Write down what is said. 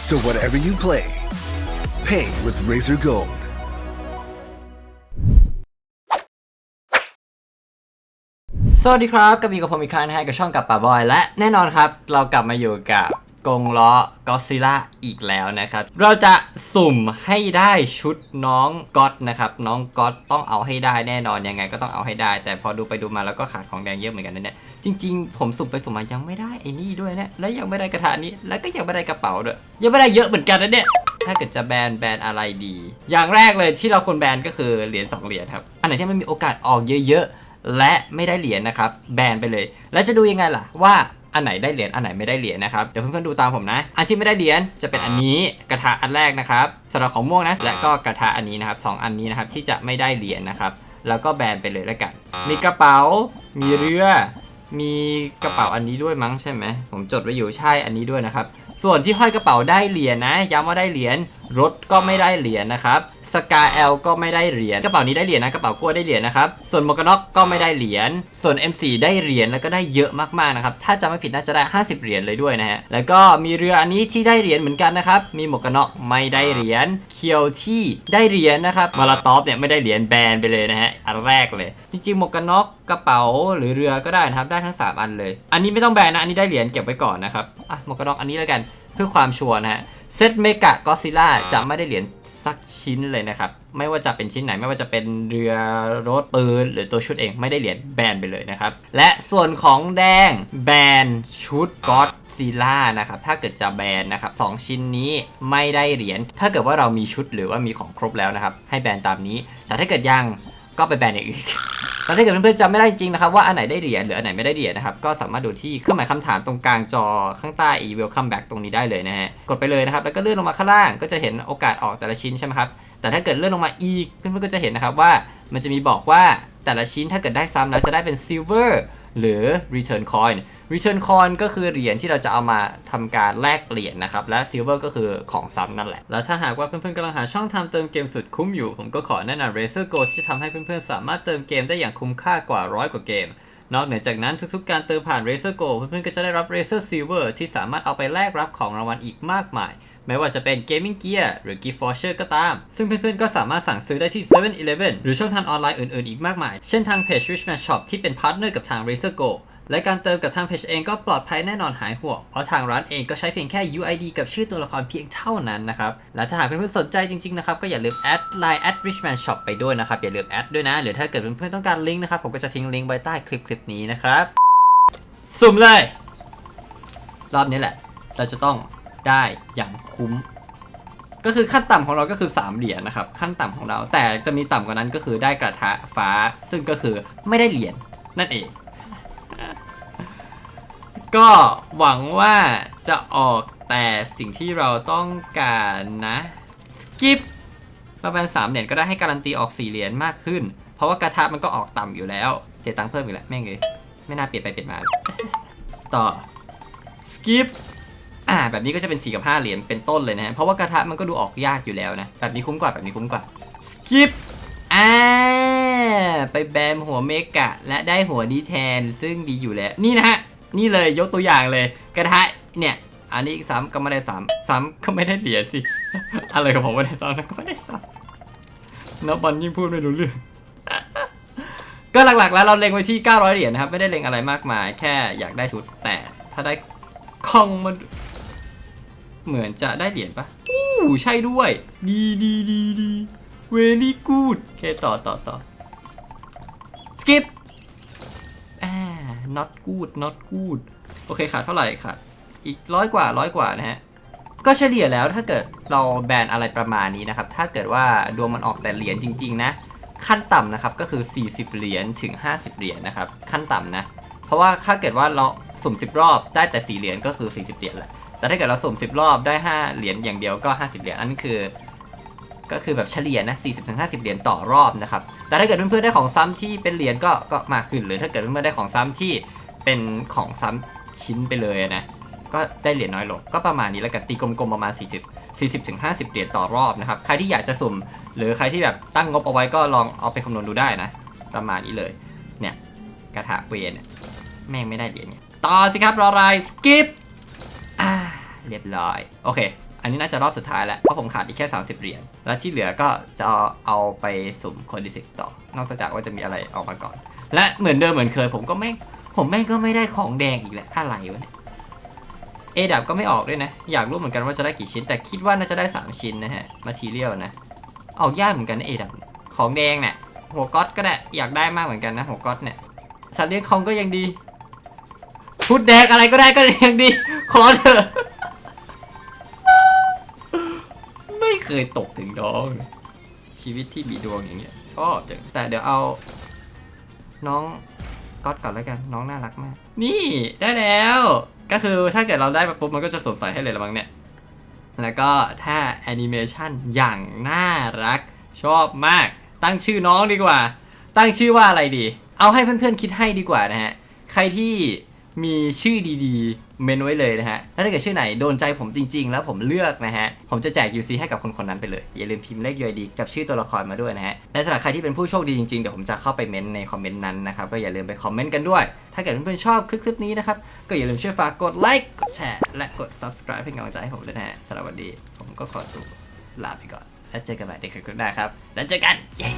So whatever you play, pay with Razor Gold. สวัสดีครับกับมีกับผมอีกครั้งนะฮะกับช่องกับป่าบอย และแน่นอนครับ เรากลับมาอยู่กับ กงล้อกอซิล่าอีกแล้วนะครับ เราจะสุ่มให้ได้ชุดน้องก๊อตนะครับ น้องก๊อตต้องเอาให้ได้แน่นอนยังไงก็ต้องเอาให้ได้ แต่พอดูไปดูมาแล้วก็ขาดของแดงเยอะเหมือนกันนะเนี่ยจริง ๆ ผมสุ่มไปสุ่มมายังไม่ได้ไอ้นี่ด้วยนะและยังไม่ได้กระทะนี้แล้วก็ยังไม่ได้กระเป๋าด้วยยังไม่ได้เยอะเหมือนกันนะเนี่ยถ้าเกิดจะแบนแบนอะไรดี อย่างแรกเลยที่เราควรแบนก็คือเหรียญสองเหรียญครับอันไหนที่มันมีโอกาสออกเยอะๆและไม่ได้เหรียญนะครับแบนไปเลย แล้วจะดูยังไงล่ะว่า อันไหนได้เหรียญอันไหนไม่ได้เหรียญนะครับเดี๋ยวเพื่อนๆดูตามผมนะ อันที่ไม่ได้เหรียญจะเป็นอันนี้กระทะอันแรกนะครับสำหรับของม่วงนะและก็กระทะอันนี้นะครับสองอันนี้นะครับที่จะไม่ได้เหรียญนะครับแล้วก็แบนไปเลยแล้วกัน มีกระเป๋า มีเรือ มีกระเป๋าอันนี้ด้วยมั้งใช่ไหม ผมจดไว้อยู่ใช่อันนี้ด้วยนะครับ ส่วนที่ห้อยกระเป๋าได้เหรียญนะ ย้ำว่าได้เหรียญ รถก็ไม่ได้เหรียญนะครับ สกาเอลก็ไม่ได้เหรียญกระเป๋านี้ได้เหรียญนะกระเป๋ากล้วยได้เหรียญนะครับส่วนหมวกกันน็อกก็ไม่ได้เหรียญส่วน M4 ได้เหรียญแล้วก็ได้เยอะมากๆนะครับถ้าจำไม่ผิดน่าจะได้ 50 เหรียญเลยด้วยนะฮะแล้วก็มีเรืออันนี้ที่ได้เหรียญเหมือนกันนะครับมีหมวกกันน็อกไม่ได้เหรียญเคียวที่ได้เหรียญนะครับมาลาตอฟเนี่ยไม่ได้เหรียญแบนไปเลยนะฮะอันแรกเลย จริงๆหมวกกันน็อกกระเป๋าหรือเรือก็ได้นะครับได้ทั้งสามอันเลย อันนี้ไม่ต้องแบนนะอันนี้ได้เหรียญเก็บไว้ก่อนนะครับอะหมวกกันน็อกอันนี้แล้วกันเพื่อความชัวร์นะฮะเซตเมกะก็ซิล่าจะไม่ได้เหรียญ สักชิ้นเลยนะครับ ไม่ว่าจะเป็นชิ้นไหนไม่ว่าจะเป็นเรือรถปืนหรือตัวชุดเองไม่ได้เหรียญแบนไปเลยนะครับ และส่วนของแดงแบนชุดก็ซิล่านะครับถ้าเกิดจะแบนนะครับสองชิ้นนี้ไม่ได้เหรียญถ้าเกิดว่าเรามีชุดหรือว่ามีของครบแล้วนะครับ ให้แบนตามนี้ แต่ถ้าเกิดยังก็ไปแบนอย่างอื่น แต่ถ้าเกิดเพื่อนๆจำไม่ได้จริงนะครับว่าอันไหนได้เหรียญหรืออันไหนไม่ได้เหรียญนะครับก็สามารถดูที่เครื่องหมายคำถามตรงกลางจอข้างใต้ e welcome back ตรงนี้ได้เลยนะฮะกดไปเลยนะครับแล้วก็เลื่อนลงมาข้างล่างก็จะเห็นโอกาสออกแต่ละชิ้นใช่ไหมครับแต่ถ้าเกิดเลื่อนลงมาอีกเพื่อนๆก็จะเห็นนะครับว่ามันจะมีบอกว่าแต่ละชิ้นถ้าเกิดได้ซ้ำแล้วจะได้เป็น silver หรือ return coin return coin ก็คือเหรียญที่เราจะเอามาทำการแลกเหรียญนะครับ และ silver ก็คือของซ้ำนั่นแหละ แล้วถ้าหากว่าเพื่อนๆกำลังหาช่องทาเติมเกมสุดคุ้มอยู่ ผมก็ขอแนะนำ Razer Go ที่จะทำให้เพื่อนๆสามารถเติมเกมได้อย่างคุ้มค่ากว่าร้อยกว่าเกม นอกเหนือจากนั้นทุกๆ การเติมผ่าน Razer Go เพื่อนๆก็จะได้รับ Razer Silver ที่สามารถเอาไปแลกรับของรางวัลอีกมากมายไม่ว่าจะเป็น Gaming Gear หรือ Gift Voucher ก็ตาม ซึ่งเพื่อนๆ ก็สามารถสั่งซื้อได้ที่ 7-Eleven หรือช่องทางออนไลน์อื่นๆ อีกมากมาย เช่นทางเพจ Richman Shop ที่เป็นพาร์ทเนอร์กับทาง Razer Go และการเติมกับทางเพจเองก็ปลอดภัยแน่นอนหายห่วง เพราะทางร้านเองก็ใช้เพียงแค่ UID กับชื่อตัวละครเพียงเท่านั้นนะครับ และถ้าหากเพื่อนๆสนใจจริงๆนะครับก็อย่าลืมแอดไลน์ at richman shop ไปด้วยนะครับ อย่าลืมแอดด้วยนะ หรือถ้าเกิดเพื่อนๆต้องการลิงก์นะครับผมก็จะทิ้งลิงก์ไว้ใต้คลิปคลิปนี้นะครับสุ่มเลย รอบนี้แหละ เราจะต้องได้อย่างคุ้ม ก็คือขั้นต่ำของเราก็คือ 3 เหรียญนะครับ ขั้นต่ำของเราแต่จะมีต่ำกว่านั้นก็คือได้กระทะฟ้า ซึ่งก็คือไม่ได้เหรียญนั่นเอง ก็หวังว่าจะออกแต่สิ่งที่เราต้องการนะสกิปประมาณ3เหรียญก็ได้ให้การันตีออก4เหรียญมากขึ้น เพราะว่ากระทะมันก็ออกต่ำอยู่แล้วเสียตังค์เพิ่มอีกแล้วแม่งเลยไม่น่าเปลี่ยนไปเปลี่ยนมาต่อสกิปอ่าแบบนี้ก็จะเป็น4กับ5เหรียญเป็นต้นเลยนะฮะเพราะว่ากระทะมันก็ดูออกยากอยู่แล้วนะแบบนี้คุ้มกว่าแบบนี้คุ้มกว่าสกิปอ่าไปแบมหัวเมกะและได้หัวนี้แทนซึ่งดีอยู่แล้วนี่นะฮะ นี่เลยยกตัวอย่างเลย กระทะเนี่ย อันนี้ซ้ำก็ไม่ได้ซ้ำซ้ำก็ไม่ได้เหรียญสิ อะไรกับผมไม่ได้ซ้ำนะก็ไม่ได้ซ้ำนับบอลยิ่งพูดไม่รู้เรื่อง ก็หลักๆ แล้วเราเล็งไว้ที่ 900 เหรียญนะครับ ไม่ได้เล็งอะไรมากมาย แค่อยากได้ชุดแต่ถ้าได้คองมันเหมือนจะได้เหรียญปะอู้ใช่ด้วย ดีดีดีดี very good โอเคต่อต่อต่อ skip อ่า not good not good โอเคขาดเท่าไหร่ขาดอีกร้อยกว่าร้อยกว่านะฮะ ก็เฉลี่ยแล้วถ้าเกิดเราแบนอะไรประมาณนี้นะครับ ถ้าเกิดว่าดวงมันออกแต่เหรียญจริง ๆ นะ ขั้นต่ำนะครับก็คือ 40 เหรียญถึง 50 เหรียญนะครับ ขั้นต่ำนะ เพราะว่าถ้าเกิดว่าเราสุ่ม 10 รอบได้แต่ 4 เหรียญก็คือ 40 เหรียญแหละแต่ถ้าเกิดเราสุ่ม 10 รอบได้ 5 เหรียญอย่างเดียวก็ 50 เหรียญอันนั้นคือ ก็คือแบบเฉลี่ยนะ 40-50 เหรียญต่อรอบนะครับ แต่ถ้าเกิดเพื่อนๆได้ของซ้ำที่เป็นเหรียญก็ก็มากขึ้น หรือถ้าเกิดเพื่อนๆได้ของซ้ำที่เป็นของซ้ำชิ้นไปเลยนะ ก็ได้เหรียญน้อยลง ก็ประมาณนี้แล้วกันตีกลมๆประมาณ 40 40ถึง50 เหรียญต่อรอบนะครับ ใครที่อยากจะสุ่ม หรือใครที่แบบตั้งงบเอาไว้ก็ลองเอาไปคำนวณดูได้นะ ประมาณนี้เลย เนี่ยกระถาเวียนเนี่ยแม่งไม่ได้เหรียญเนี่ย ต่อสิครับรออะไรสกิปอ่าเรียบร้อย โอเค นนนี้น่าจะรอบสุดท้ายแล้ว เพราะผมขาดอีกแค่ 30 เหรียญ แล้วที่เหลือก็จะเอาเอาไปสุ่มคนดิสิกต่อ นอกจากว่าจะมีอะไรออกมาก่อน และเหมือนเดิมเหมือนเคย ผมก็ไม่ผมแม่งก็ไม่ได้ของแดงอีกแล้วอะไรวะเนี่ยเอดับก็ไม่ออกด้วยนะ อยากรู้เหมือนกันว่าจะได้กี่ชิ้น แต่คิดว่าน่าจะได้ 3 ชิ้นนะฮะมาทีเรียลนะ ออกยากเหมือนกันเอดับของแดงเนี่ยหัวก๊อตก็ได้อยากได้มากเหมือนกันนะหัวก๊อตเนี่ยสัตว์เลี้ยงคองก็ยังดีชุดแดงอะไรก็ได้ก็ยังดีขอเถอะ เคยตกถึงดองชีวิตที่มีดวงอย่างเงี้ยชอบจังแต่เดี๋ยวเอา น้องก๊อตก่อนแล้วกันน้องน่ารักมาก นี่ได้แล้ว ก็คือถ้าเกิดเราได้มาปุ๊บมันก็จะสวมใส่ให้เลยละมั้งเนี่ย แล้วก็ถ้าแอนิเมชันอย่างน่ารักชอบมาก ตั้งชื่อน้องดีกว่า ตั้งชื่อว่าอะไรดี เอาให้เพื่อนๆคิดให้ดีกว่านะฮะ ใครที่ มีชื่อดีๆ เมนไว้เลยนะฮะ แล้วถ้าเกิดชื่อไหนโดนใจผมจริง ๆ แล้วผมเลือกนะฮะ ผมจะแจก UC ให้กับคนคนนั้นไปเลย อย่าลืมพิมพ์เลข UID กับชื่อตัวละครมาด้วยนะฮะ และสำหรับใครที่เป็นผู้โชคดีจริงๆ เดี๋ยวผมจะเข้าไปเมนในคอมเมนต์นั้นนะครับ ก็อย่าลืมไปคอมเมนต์กันด้วย ถ้าเกิดเพื่อนๆชอบคลิปนี้นะครับ ก็อย่าลืมช่วยฝากกดไลค์ กดแชร์ และกด subscribe เป็นกำลังใจให้ผมด้วยนะฮะสำหรับวันนี้ผมก็ขอตัวลาไปก่อน แล้วเจอกันใหม่ในคลิปหน้าครับ แล้วเจอกัน เย้